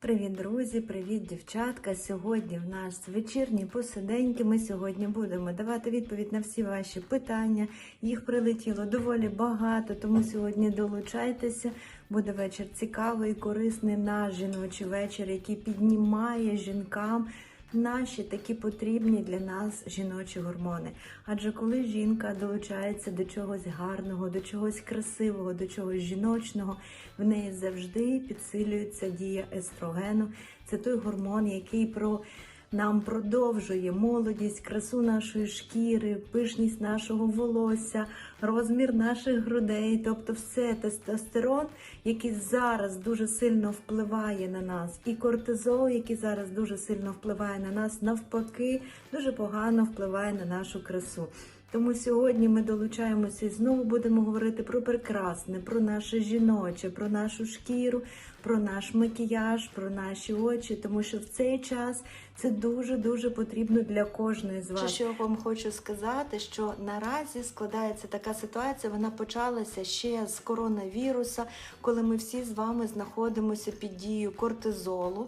Привіт, друзі! Привіт, дівчатка! Сьогодні в нас вечірні посиденьки. Ми сьогодні будемо давати відповідь на всі ваші питання. Їх прилетіло доволі багато, тому сьогодні долучайтеся. Буде вечір цікавий, корисний наш жіночий вечір, який піднімає жінкам. Наші такі потрібні для нас жіночі гормони. Адже коли жінка долучається до чогось гарного, до чогось красивого, до чогось жіночного, в неї завжди підсилюється дія естрогену. Це той гормон, який про нам продовжує молодість, красу нашої шкіри, пишність нашого волосся, розмір наших грудей, тобто все тестостерон, який зараз дуже сильно впливає на нас, і кортизол, який зараз дуже сильно впливає на нас, навпаки, дуже погано впливає на нашу красу. Тому сьогодні ми долучаємося і знову будемо говорити про прекрасне, про наше жіноче, про нашу шкіру, про наш макіяж, про наші очі, тому що в цей час це дуже дуже потрібно для кожної з вас. Що я вам хочу сказати, що наразі складається така ситуація. Вона почалася ще з коронавіруса, коли ми всі з вами знаходимося під дією кортизолу.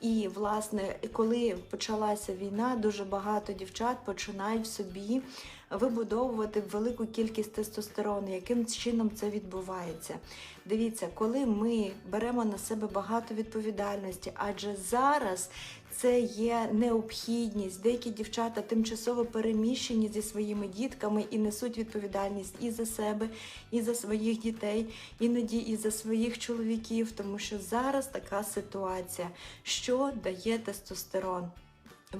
І, власне, коли почалася війна, дуже багато дівчат починають в собі вибудовувати велику кількість тестостерону. Яким чином це відбувається? Дивіться, коли ми беремо на себе багато відповідальності, адже зараз це є необхідність. Деякі дівчата тимчасово переміщені зі своїми дітками і несуть відповідальність і за себе, і за своїх дітей, іноді і за своїх чоловіків, тому що зараз така ситуація, що дає тестостерон.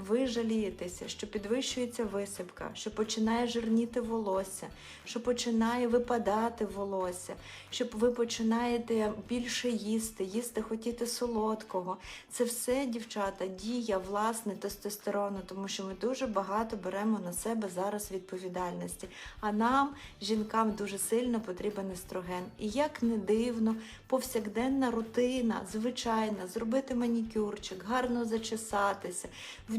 Ви жалієтеся, що підвищується висипка, що починає жирніти волосся, що починає випадати волосся, що ви починаєте більше їсти, їсти хотіти солодкого. Це все, дівчата, дія власне тестостерону, тому що ми дуже багато беремо на себе зараз відповідальності. А нам, жінкам, дуже сильно потрібен естроген. І як не дивно, повсякденна рутина, звичайна, зробити манікюрчик, гарно зачесатися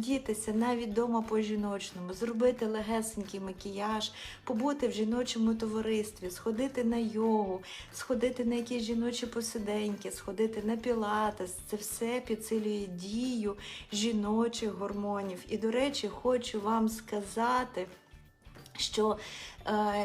вдітися навіть дома по жіночному, зробити легесенький макіяж, побути в жіночому товаристві, сходити на йогу, сходити на якісь жіночі посиденьки, сходити на пілатес. Це все підсилює дію жіночих гормонів. І, до речі, хочу вам сказати. Що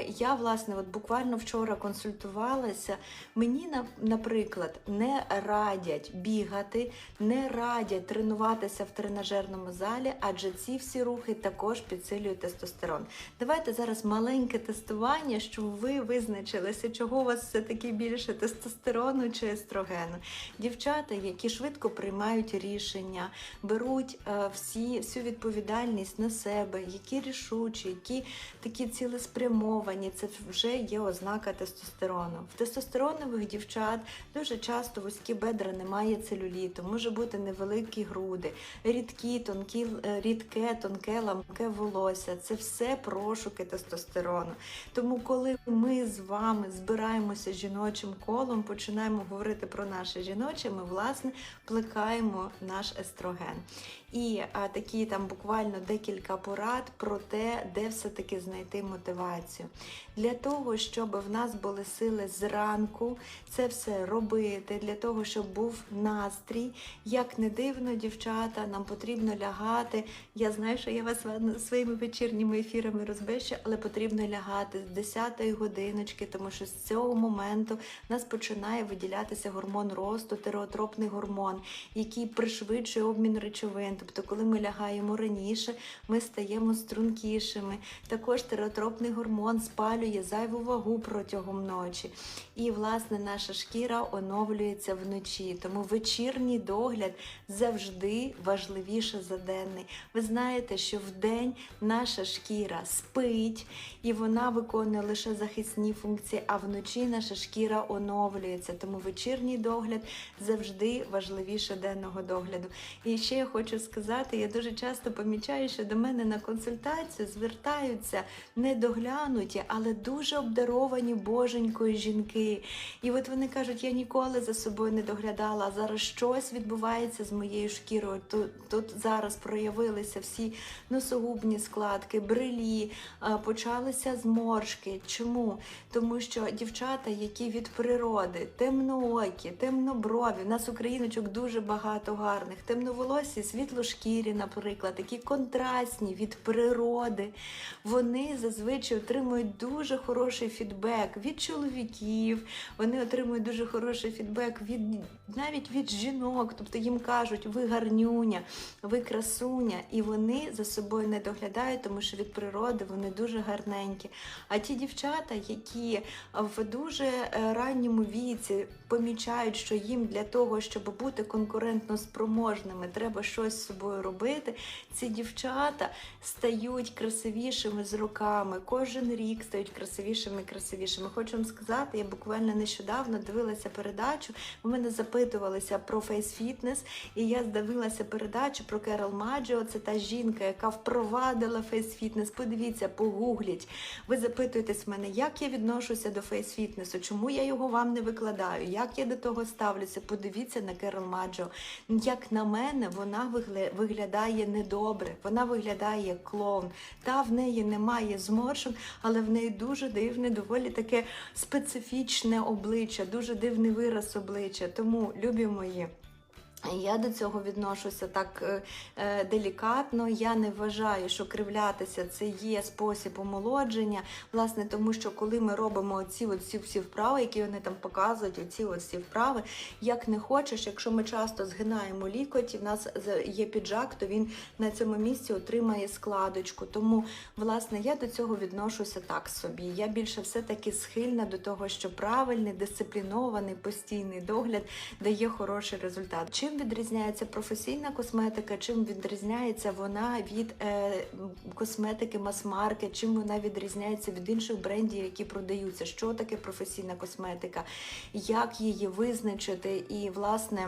я, власне, от буквально вчора консультувалася, мені, наприклад, не радять бігати, не радять тренуватися в тренажерному залі, адже ці всі рухи також підсилюють тестостерон. Давайте зараз маленьке тестування, щоб ви визначилися, чого у вас все-таки більше тестостерону чи естрогену. Дівчата, які швидко приймають рішення, беруть е, всі, всю відповідальність на себе, які рішучі, які такі цілеспрямовані, це вже є ознака тестостерону. В тестостеронових дівчат дуже часто вузькі бедра немає целюліту, може бути невеликі груди, рідкі, тонкі, рідке, тонке, ламке волосся. Це все прошуки тестостерону. Тому, коли ми з вами збираємося жіночим колом, починаємо говорити про наше жіноче, ми власне плекаємо наш естроген. І а, такі там буквально декілька порад про те, де все-таки знайти мотивацію. Для того, щоб в нас були сили зранку це все робити, для того, щоб був настрій. Як не дивно, дівчата, нам потрібно лягати. Я знаю, що я вас своїми вечірніми ефірами розбещу, але потрібно лягати з 10-ї годиночки, тому що з цього моменту в нас починає виділятися гормон росту, тереотропний гормон, який пришвидшує обмін речовин. Тобто, коли ми лягаємо раніше, ми стаємо стрункішими. Також тереотропний гормон спалює зайву вагу протягом ночі. І, власне, наша шкіра оновлюється вночі. Тому вечірній догляд завжди важливіше за денний. Ви знаєте, що в день наша шкіра спить і вона виконує лише захисні функції, а вночі наша шкіра оновлюється. Тому вечірній догляд завжди важливіше денного догляду. І ще я хочу сказати, я дуже часто помічаю, що до мене на консультацію звертаються недоглядні доглянуті, але дуже обдаровані боженькою жінки. І от вони кажуть, я ніколи за собою не доглядала, а зараз щось відбувається з моєю шкірою. Тут, тут зараз проявилися всі носогубні складки, брилі, почалися зморшки. Чому? Тому що дівчата, які від природи, темноокі, темноброві, в нас україночок дуже багато гарних, темноволосі, світлошкірі, наприклад, такі контрастні від природи, вони зазвичай отримують дуже хороший фідбек від чоловіків, вони отримують дуже хороший фідбек від навіть від жінок. Тобто їм кажуть, ви гарнюня, ви красуня, і вони за собою не доглядають, тому що від природи вони дуже гарненькі. А ті дівчата, які в дуже е, ранньому віці помічають, що їм для того, щоб бути конкурентно спроможними, треба щось з собою робити. Ці дівчата стають красивішими з роками. Кожен рік стають красивішими і красивішими. Хочу вам сказати, я буквально нещодавно дивилася передачу. У мене запитувалися про фейс-фітнес, і я дивилася передачу про Керол Маджіо. Це та жінка, яка впровадила фейс-фітнес. Подивіться, погугліть. Ви запитуєтесь мене, як я відношуся до фейс-фітнесу, чому я його вам не викладаю, як я до того ставлюся. Подивіться на Керол Маджо. Як на мене, вона вигля- виглядає недобре, вона виглядає як клоун. Та в неї немає зморшок, але в неї дуже дивне, доволі таке специфічне обличчя, дуже дивний вираз обличчя. Тому, любі мої. Я до цього відношуся так е, е, делікатно. Я не вважаю, що кривлятися це є спосіб омолодження. Власне, тому що коли ми робимо оці оці всі вправи, які вони там показують, оці всі вправи, як не хочеш, якщо ми часто згинаємо лікоть, і в нас є піджак, то він на цьому місці отримає складочку. Тому, власне, я до цього відношуся так собі. Я більше все-таки схильна до того, що правильний, дисциплінований, постійний догляд дає хороший результат. Чим відрізняється професійна косметика? Чим відрізняється вона від е, косметики мас-марки, Чим вона відрізняється від інших брендів, які продаються? Що таке професійна косметика? Як її визначити? І власне.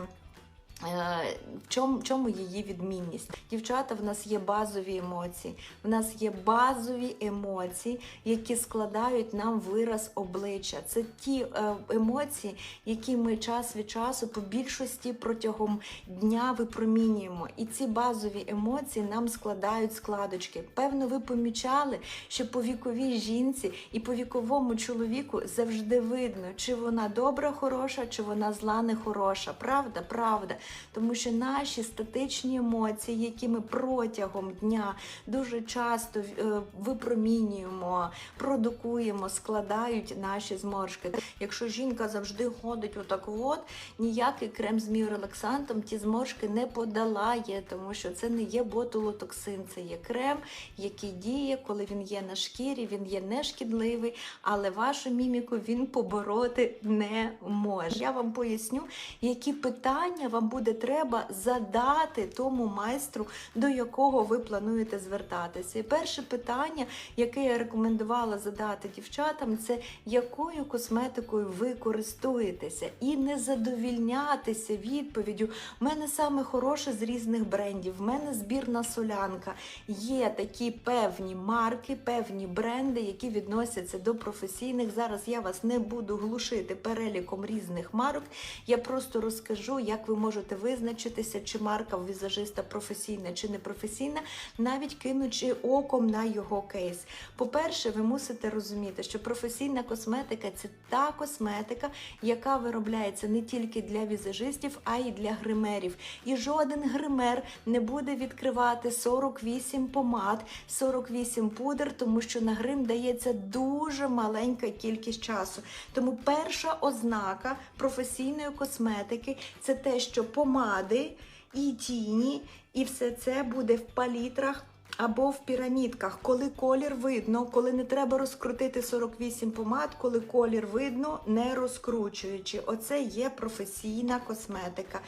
Е, В чому, чому її відмінність? Дівчата, в нас є базові емоції. В нас є базові емоції, які складають нам вираз обличчя. Це ті е, емоції, які ми час від часу по більшості протягом дня випромінюємо. І ці базові емоції нам складають складочки. Певно, ви помічали, що по віковій жінці і по віковому чоловіку завжди видно, чи вона добра, хороша, чи вона зла, не хороша. Правда, правда. Тому що наші статичні емоції, які ми протягом дня дуже часто е, випромінюємо, продукуємо, складають наші зморшки. Якщо жінка завжди ходить отак, от ніякий крем з міорелаксантом ті зморшки не подолає, тому що це не є ботулотоксин, це є крем, який діє, коли він є на шкірі, він є не шкідливий, але вашу міміку він побороти не може. Я вам поясню, які питання вам буде треба задати тому майстру, до якого ви плануєте звертатися. І перше питання, яке я рекомендувала задати дівчатам, це якою косметикою ви користуєтеся, і не задовільнятися відповіддю. У мене саме хороше з різних брендів. В мене збірна солянка. Є такі певні марки, певні бренди, які відносяться до професійних. Зараз я вас не буду глушити переліком різних марок. Я просто розкажу, як ви можете визначитися, чи марка у візажиста професійна чи не професійна, навіть кинучи оком на його кейс. По-перше, ви мусите розуміти, що професійна косметика це та косметика, яка виробляється не тільки для візажистів, а й для гримерів. І жоден гример не буде відкривати 48 помад, 48 пудр, тому що на грим дається дуже маленька кількість часу. Тому перша ознака професійної косметики це те, що помади і тіні, і все це буде в палітрах. Або в пірамідках, коли колір видно, коли не треба розкрутити 48 помад, коли колір видно, не розкручуючи. Оце є професійна косметика.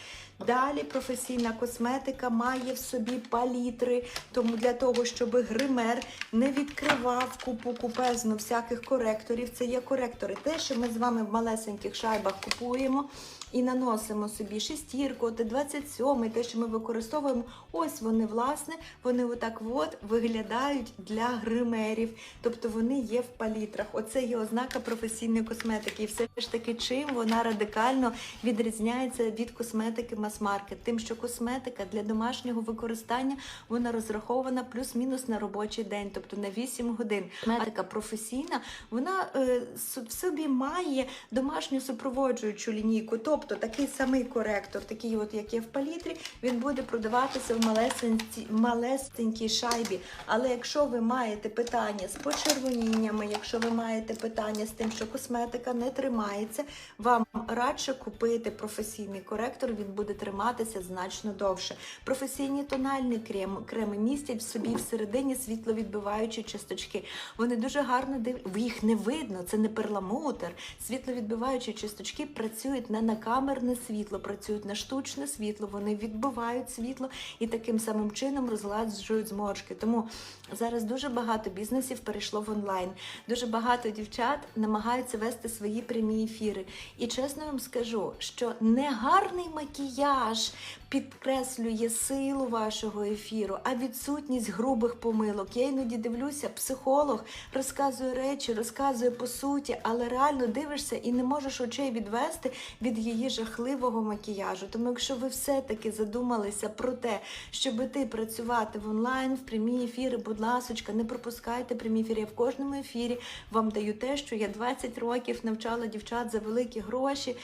Далі професійна косметика має в собі палітри, тому для того, щоб гример не відкривав купу купезну всяких коректорів. Це є коректори. Те, що ми з вами в малесеньких шайбах купуємо, і наносимо собі шестірку, от 27, те, що ми використовуємо, ось вони, власне, вони отак от виглядають для гримерів. Тобто вони є в палітрах. Оце є ознака професійної косметики. І все ж таки, чим вона радикально відрізняється від косметики мас-маркет. Тим, що косметика для домашнього використання вона розрахована плюс-мінус на робочий день, тобто на 8 годин. Косметика професійна, вона е, в собі має домашню супроводжуючу лінійку, тобто такий самий коректор, такий, от як є в палітрі, він буде продаватися в малесенькій, шайбі. Але якщо ви маєте питання з почервоніннями, якщо ви маєте питання з тим, що косметика не тримається, вам радше купити професійний коректор, він буде триматися значно довше. Професійні тональні крем, креми містять в собі всередині світловідбиваючі часточки. Вони дуже гарно див... їх не видно, це не перламутр. Світловідбиваючі часточки працюють на камерне світло, працюють на штучне світло, вони відбивають світло і таким самим чином розладжують зморшки. Тому зараз дуже багато бізнесів перейшло в онлайн. Дуже багато дівчат намагаються вести свої прямі ефіри. І чесно вам скажу, що негарний макіяж підкреслює силу вашого ефіру, а відсутність грубих помилок. Я іноді дивлюся, психолог розказує речі, розказує по суті, але реально дивишся і не можеш очей відвести від її жахливого макіяжу. Тому, якщо ви все-таки задумалися про те, щоб іти працювати в онлайн, в прямі ефіри, будь ласочка, не пропускайте прямі ефіри. Я в кожному ефірі вам даю те, що я 20 років навчала дівчат за великі гроші.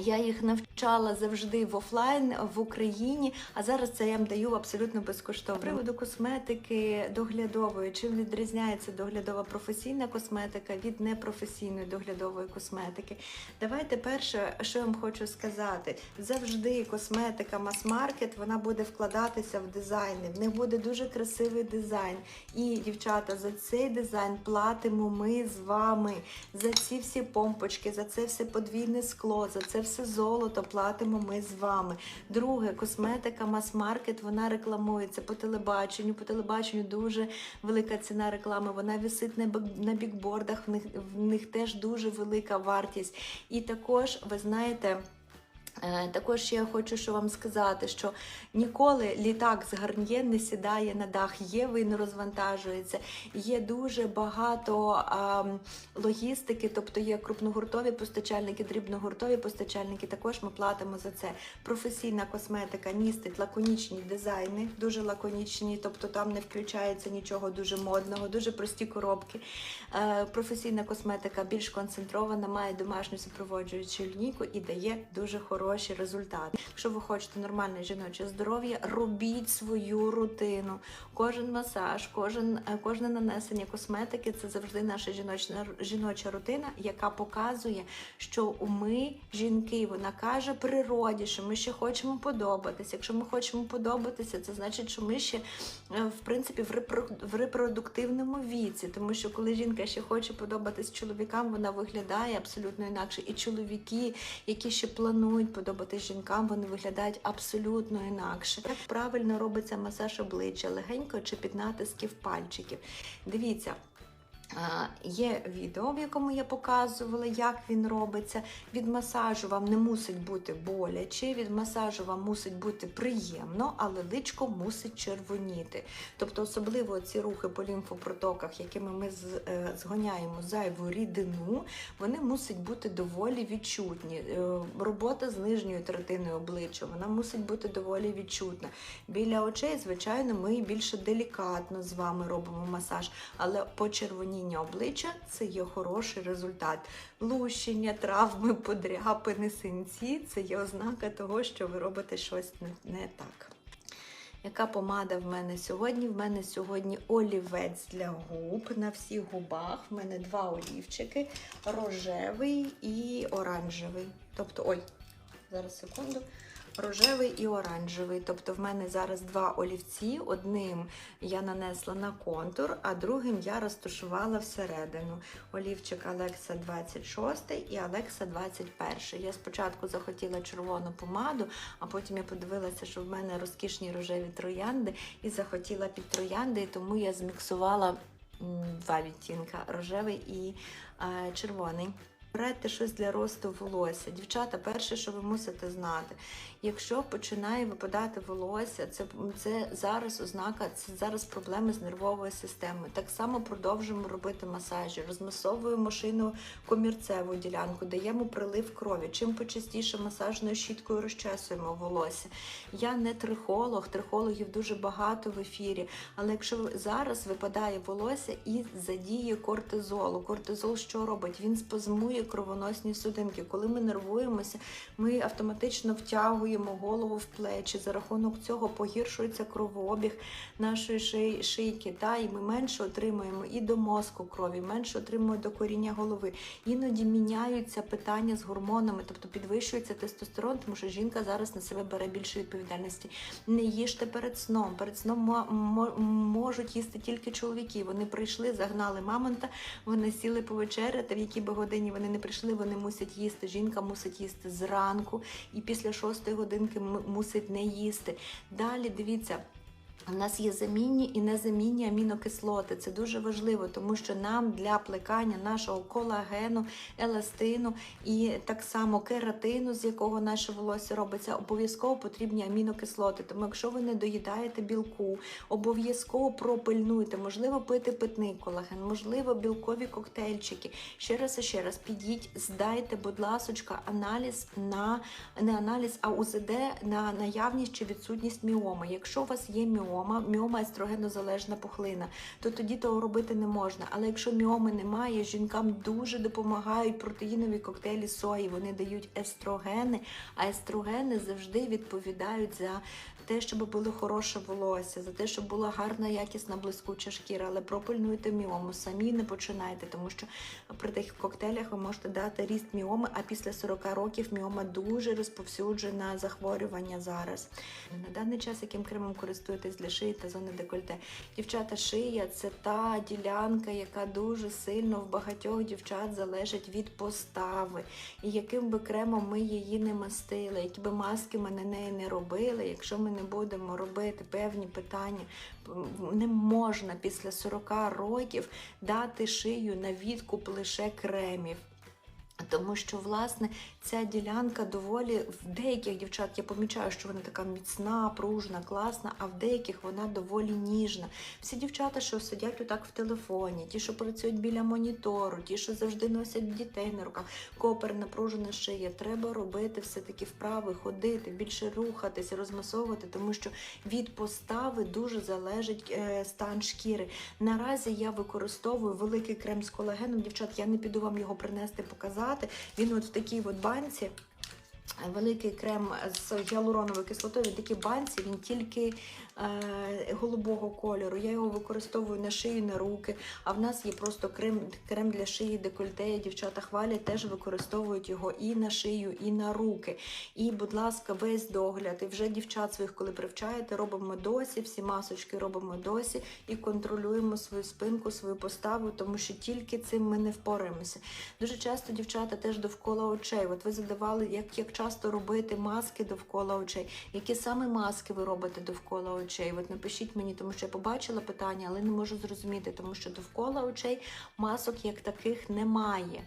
Я їх навчала завжди в офлайн в Україні, а зараз це я вам даю абсолютно безкоштовно. З приводу косметики доглядової, чим відрізняється доглядова професійна косметика від непрофесійної доглядової косметики. Давайте перше, що я вам хочу сказати, завжди косметика мас-маркет вона буде вкладатися в дизайни. В них буде дуже красивий дизайн. І дівчата, за цей дизайн платимо ми з вами. За ці всі помпочки, за це все подвійне скло, за це все золото платимо ми з вами. Друге, косметика мас-маркет, вона рекламується по телебаченню. По телебаченню дуже велика ціна реклами. Вона висить на бікбордах, в них, в них теж дуже велика вартість. І також, ви знаєте. Е, Також я хочу що вам сказати, що ніколи літак з гарнє не сідає на дах, є він розвантажується. Є дуже багато а, логістики, тобто є крупногуртові постачальники, дрібногуртові постачальники. Також ми платимо за це. Професійна косметика містить лаконічні дизайни, дуже лаконічні, тобто там не включається нічого дуже модного, дуже прості коробки. Е, Професійна косметика більш концентрована, має домашню супроводжуючу лінійку і дає дуже хороші результати. Якщо ви хочете нормальне жіноче здоров'я, робіть свою рутину. Кожен масаж, кожен, е, кожне нанесення косметики це завжди наша жіночна жіноча рутина, яка показує, що ми жінки, вона каже природі, що ми ще хочемо подобатися. Якщо ми хочемо подобатися, це значить, що ми ще е, в принципі в, репро- в репродуктивному віці, тому що коли жінка ще хоче подобатись чоловікам, вона виглядає абсолютно інакше. І чоловіки, які ще планують подобатись жінкам, вони виглядають абсолютно інакше. Як правильно робиться масаж обличчя, легенько чи під натисків пальчиків. Дивіться. Є відео, в якому я показувала, як він робиться. Від масажу вам не мусить бути боляче, від масажу вам мусить бути приємно, але личко мусить червоніти. Тобто, особливо ці рухи по лімфопротоках, якими ми е, згоняємо зайву рідину, вони мусять бути доволі відчутні. Е, Робота з нижньою третиною обличчя, вона мусить бути доволі відчутна. Біля очей, звичайно, ми більше делікатно з вами робимо масаж, але почервоніння обличчя це є хороший результат. Лущення, травми, подряпини, синці це є ознака того, що ви робите щось не, так. Яка помада в мене сьогодні? В мене сьогодні олівець для губ на всіх губах. В мене два олівчики: рожевий і оранжевий. Тобто, ой, зараз секунду. Рожевий і оранжевий. Тобто в мене зараз два олівці. Одним я нанесла на контур, а другим я розташувала всередину. Олівчик Алекса 26 і Алекса 21. Я спочатку захотіла червону помаду, а потім я подивилася, що в мене розкішні рожеві троянди, і захотіла під троянди, тому я зміксувала два відтінка рожевий і е, червоний. Берете щось для росту волосся. Дівчата, перше, що ви мусите знати, якщо починає випадати волосся, це, це зараз ознака, це зараз проблеми з нервовою системою. Так само продовжуємо робити масажі, розмасовуємо шийну комірцеву ділянку, даємо прилив крові. Чим почастіше масажною щіткою розчесуємо волосся. Я не трихолог, трихологів дуже багато в ефірі. Але якщо зараз випадає волосся і задіє кортизолу, кортизол що робить? Він спазмує кровоносні судинки. Коли ми нервуємося, ми автоматично втягуємо голову в плечі. За рахунок цього погіршується кровообіг нашої ши- шийки. Та, і ми менше отримуємо і до мозку крові, менше отримуємо до коріння голови. Іноді міняються питання з гормонами, тобто підвищується тестостерон, тому що жінка зараз на себе бере більше відповідальності. Не їжте перед сном. Перед сном мо- мо- можуть їсти тільки чоловіки. Вони прийшли, загнали мамонта, вони сіли повечеряти. В якій би годині вони не прийшли, вони мусять їсти. Жінка мусить їсти зранку і після шостої годинки мусить не їсти. Далі дивіться. У нас є замінні і незамінні амінокислоти. Це дуже важливо, тому що нам для плекання нашого колагену, еластину і так само кератину, з якого наше волосся робиться, обов'язково потрібні амінокислоти. Тому, якщо ви не доїдаєте білку, обов'язково пропильнуйте. Можливо, пити питний колаген, можливо, білкові коктейльчики. Ще раз і ще раз підіть, здайте, будь ласочка, аналіз на не аналіз, а УЗД на наявність чи відсутність міоми. Якщо у вас є міома, міома естрогенозалежна пухлина, то тоді того робити не можна. Але якщо міоми немає, жінкам дуже допомагають протеїнові коктейлі сої. Вони дають естрогени, а естрогени завжди відповідають за те, щоб було хороше волосся, за те, щоб була гарна, якісна, блискуча шкіра. Але пропильнуйте міому, самі не починайте, тому що при тих коктейлях ви можете дати ріст міоми, а після 40 років міома дуже розповсюджена захворювання зараз. На даний час яким кремом користуєтесь для шиї та зони декольте? Дівчата, шия це та ділянка, яка дуже сильно в багатьох дівчат залежить від постави. І яким би кремом ми її не мастили, які би маски ми на неї не робили, якщо ми не будемо робити певні питання, не можна після 40 років дати шию на відкуп лише кремів. Тому що, власне, ця ділянка доволі в деяких дівчат я помічаю, що вона така міцна, пружна, класна, а в деяких вона доволі ніжна. Всі дівчата, що сидять отак в телефоні, ті, що працюють біля монітору, ті, що завжди носять дітей на руках, копер, напружена шия. Треба робити все-таки вправи, ходити, більше рухатися, розмасовувати, тому що від постави дуже залежить е, стан шкіри. Наразі я використовую великий крем з колагеном. Дівчат, я не піду вам його принести, показати. Він от в такій от банці. Великий крем з гіалуроновою кислотою, він такий банці, він тільки е, голубого кольору. Я його використовую на шию, на руки. А в нас є просто крем, крем для шиї, декольте. Дівчата хвалять, теж використовують його і на шию, і на руки. І, будь ласка, весь догляд. І вже дівчат своїх, коли привчаєте, робимо досі, всі масочки робимо досі і контролюємо свою спинку, свою поставу, тому що тільки цим ми не впораємося. Дуже часто дівчата теж довкола очей. От ви задавали, як, як часто робити маски довкола очей. Які саме маски ви робите довкола очей? От напишіть мені, тому що я побачила питання, але не можу зрозуміти, тому що довкола очей масок як таких немає.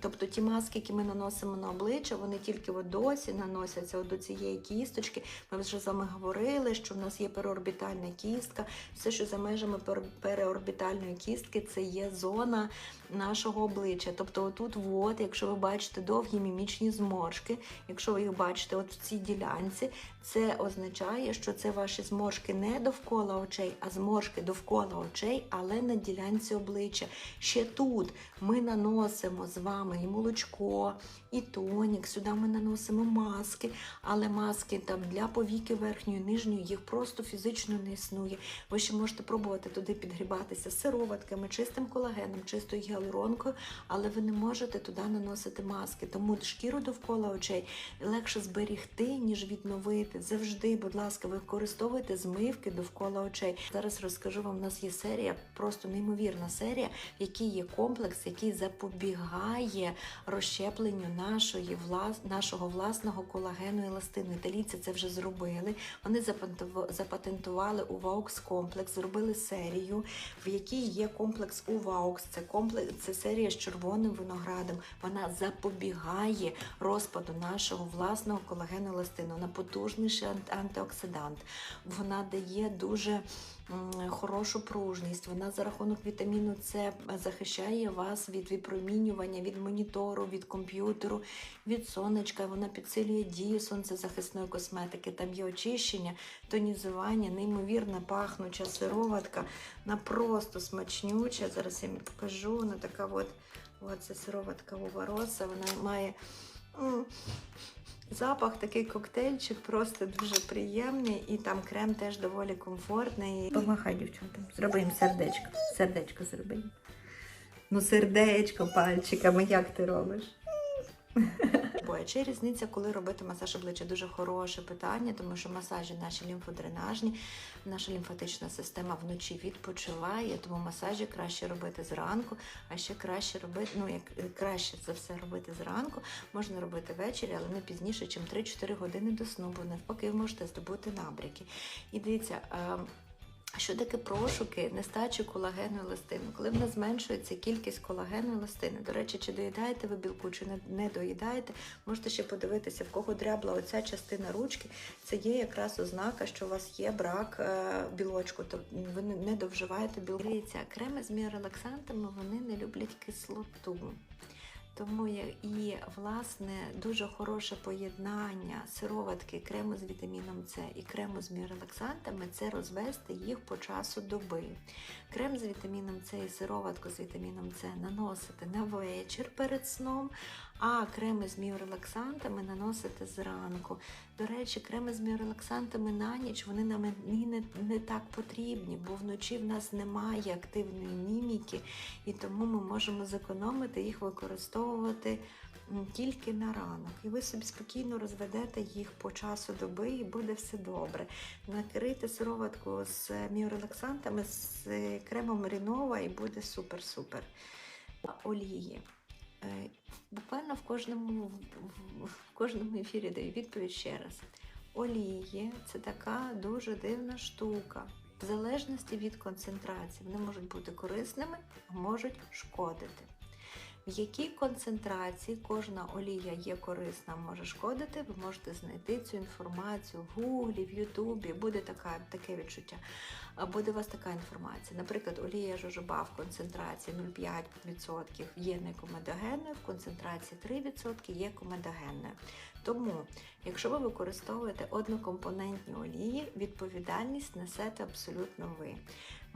Тобто ті маски, які ми наносимо на обличчя, вони тільки от досі наносяться от до цієї кісточки. Ми вже з вами говорили, що в нас є переорбітальна кістка. Все, що за межами переорбітальної кістки, це є зона нашого обличчя. Тобто, отут, от, якщо ви бачите довгі мімічні зморшки, якщо ви їх бачите от в цій ділянці, це означає, що це ваші зморшки не довкола очей, а зморшки довкола очей, але на ділянці обличчя. Ще тут ми наносимо з вами і молочко, і тонік. Сюди ми наносимо маски, але маски там для повіки верхньої, нижньої їх просто фізично не існує. Ви ще можете пробувати туди підгрібатися сироватками, чистим колагеном, чистою гіалуронкою, але ви не можете туди наносити маски. Тому шкіру довкола очей легше зберігти, ніж відновити. Завжди, будь ласка, використовуйте змивки довкола очей. Зараз розкажу вам, у нас є серія, просто неймовірна серія, в якій є комплекс, який запобігає розщепленню нашої влас... нашого власного колагену і еластину. Італійці це вже зробили. Вони запатентува- запатентували Уваукс комплекс, зробили серію, в якій є комплекс Уваукс. Це комплекс, це серія з червоним виноградом. Вона запобігає розпаду нашого власного колагену ластину. Вона потужніший ант- антиоксидант. Вона дає дуже хорошу пружність. Вона за рахунок вітаміну С захищає вас від випромінювання, від монітору, від комп'ютеру, від сонечка. Вона підсилює дію сонцезахисної косметики. Там є очищення, тонізування, неймовірна пахнуча сироватка. Вона просто смачнюча. Зараз я вам покажу. Вона така от, от це сироватка Увароса. Вона має. Запах такий коктейльчик, просто дуже приємний, і там крем теж доволі комфортний. Помахай дівчатам, зроби їм сердечко. Сердечко зроби. Ну, сердечко пальчиками, як ти робиш? Бо чи різниця, коли робити масаж обличчя? Дуже хороше питання, тому що масажі наші лімфодренажні, наша лімфатична система вночі відпочиває, тому масажі краще робити зранку, а ще краще робити, ну як е, краще за все робити зранку, можна робити ввечері, але не пізніше, ніж 3-4 години до сну, бо навпаки ви можете здобути набряки. І дивіться. Що таке прошуки нестачі колагену і еластину? Коли в нас зменшується кількість колагену і еластину, до речі, чи доїдаєте ви білку, чи не, доїдаєте, можете ще подивитися, в кого дрябла оця частина ручки, це є якраз ознака, що у вас є брак е, білочку, тобто ви не, довживаєте білку. Креми з міорелаксантами вони не люблять кислоту. Тому і власне дуже хороше поєднання сироватки крему з вітаміном С і крему з міорелаксантами це розвести їх по часу доби. Крем з вітаміном С і сироватку з вітаміном С наносити на вечір перед сном, а креми з міорелаксантами наносити зранку. До речі, креми з міорелаксантами на ніч вони нам і не, не так потрібні, бо вночі в нас немає активної міміки, і тому ми можемо зекономити їх використовувати тільки на ранок. І ви собі спокійно розведете їх по часу доби, і буде все добре. Накрити сироватку з міорелаксантами, з кремом Рінова, і буде супер-супер. Олії. Е, Буквально в кожному, в- кожному ефірі даю відповідь ще раз. Олії це така дуже дивна штука. В залежності від концентрації вони можуть бути корисними, а можуть шкодити. В якій концентрації кожна олія є корисна, може шкодити, ви можете знайти цю інформацію в Гуглі, в Ютубі, буде така, таке відчуття. Буде у вас така інформація. Наприклад, олія жожоба в концентрації 0,5% є некомедогенною, в концентрації 3% є комедогенною. Тому, якщо ви використовуєте однокомпонентні олії, відповідальність несете абсолютно ви.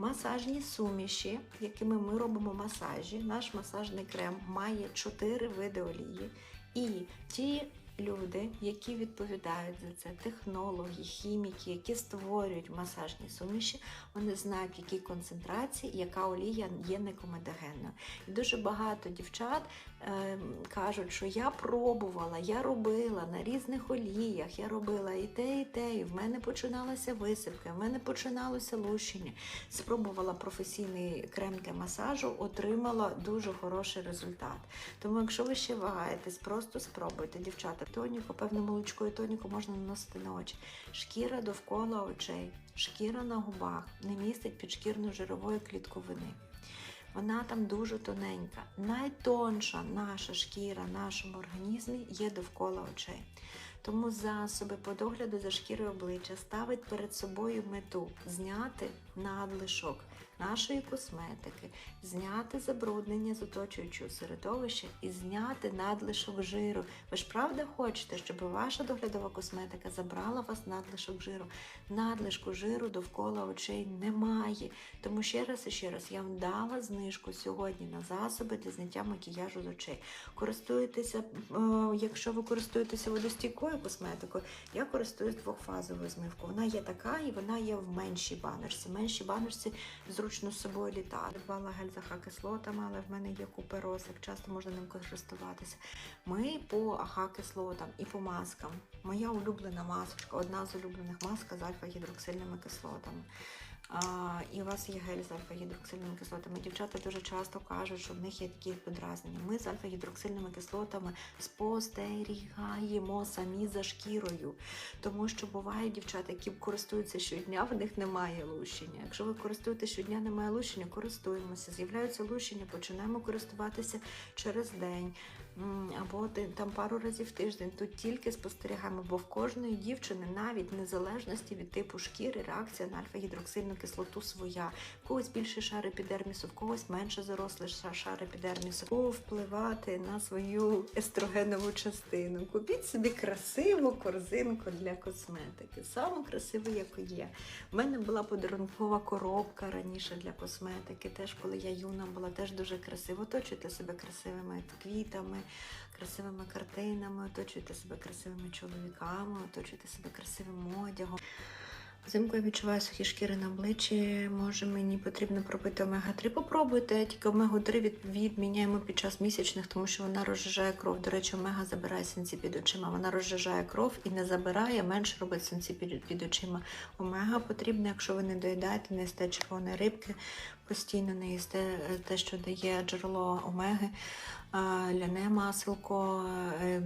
Масажні суміші, якими ми робимо масажі, наш масажний крем має 4 види олії. І ті люди, які відповідають за це, технологи, хіміки, які створюють масажні суміші, вони знають, в якій концентрації яка олія є некомедогенною. І дуже багато дівчат е, кажуть, що я пробувала, я робила на різних оліях, я робила і те, і те, і в мене починалася висипка, в мене починалося лущення. Спробувала професійний крем для масажу, отримала дуже хороший результат. Тому, якщо ви ще вагаєтесь, просто спробуйте, дівчата. Тоніку, певне молочко і тоніку можна наносити на очі. Шкіра довкола очей, шкіра на губах не містить підшкірної жирової клітковини. Вона там дуже тоненька. Найтонша наша шкіра в нашому організмі є довкола очей. Тому засоби по догляду за шкірою обличчя ставить перед собою мету зняти надлишок нашої косметики, зняти забруднення з оточуючого середовища і зняти надлишок жиру. Ви ж правда хочете, щоб ваша доглядова косметика забрала вас надлишок жиру? Надлишку жиру довкола очей немає. Тому ще раз і ще раз я вам дала знижку сьогодні на засоби для зняття макіяжу з очей. Користуєтеся, е, якщо ви користуєтеся водостійкою косметикою, я користуюсь двохфазовою змивкою. Вона є така і вона є в меншій баночці. В меншій баночці зручно з собою літати. Придбала гель з ах-кислотами, але в мене є куперосик, часто можна ним користуватися. Ми по ах-кислотам і по маскам. Моя улюблена масочка, одна з улюблених масок з альфа-гідроксильними кислотами. І у вас є гель з альфа-гідроксильними кислотами. Дівчата дуже часто кажуть, що в них є такі подразнення. Ми з альфа-гідроксильними кислотами спостерігаємо самі за шкірою. Тому що бувають дівчата, які користуються щодня, в них немає лущення. Якщо ви користуєтеся щодня, немає лущення, користуємося. З'являються лущення, починаємо користуватися через день. Або там пару разів в тиждень тут тільки спостерігаємо, бо в кожної дівчини, навіть незалежності від типу шкіри, реакція на альфа-гідроксильну кислоту своя. В когось більше шар епідермісу, в когось менше зарослий ша- шар епідермісу. О, впливати на свою естрогенову частину. Купіть собі красиву корзинку для косметики. Саму красиву, яку є. У мене була подарункова коробка раніше для косметики. Теж коли я юна була, теж дуже красиво. Оточуйте себе красивими квітами, красивими картинами, оточуйте себе красивими чоловіками, оточуйте себе красивим одягом. Взимку я відчуваю сухі шкіри на обличчі. Може, мені потрібно пробити омега-3. Попробуйте, тільки омегу-3 відміняємо під час місячних, тому що вона розжижає кров. До речі, омега забирає синці під очима. Вона розжижає кров і не забирає, менше робить синці під, під очима. Омега потрібна, якщо ви не доїдаєте, не їсте червоної рибки, постійно не їсте те, що дає джерело омеги, е, ляне маселко, е,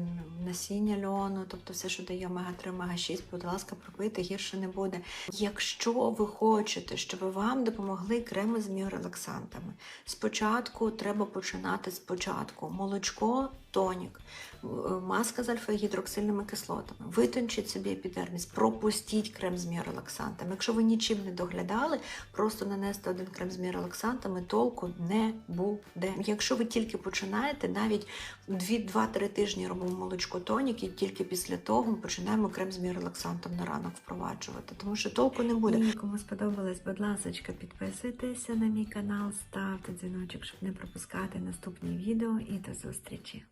насіння льону, тобто все, що дає омега-3, омега-6, будь ласка, пропити, гірше не буде. Якщо ви хочете, щоб вам допомогли креми з міорелаксантами, спочатку треба починати спочатку. Молочко, тонік, е, маска з альфа-гідроксильними кислотами. Витончіть собі епідерміс, пропустіть крем з міорелаксантами. Якщо ви нічим не доглядали, просто нанести один крем з міорелаксантами, толку не буде. Якщо ви тільки починаєте, навіть 2-3 тижні робимо молочко тонік, і тільки після того ми починаємо крем з міорелаксантом на ранок впроваджувати, тому що толку не буде. Кому сподобалось, будь ласка, підписуйтеся на мій канал, ставте дзвіночок, щоб не пропускати наступні відео і до зустрічі.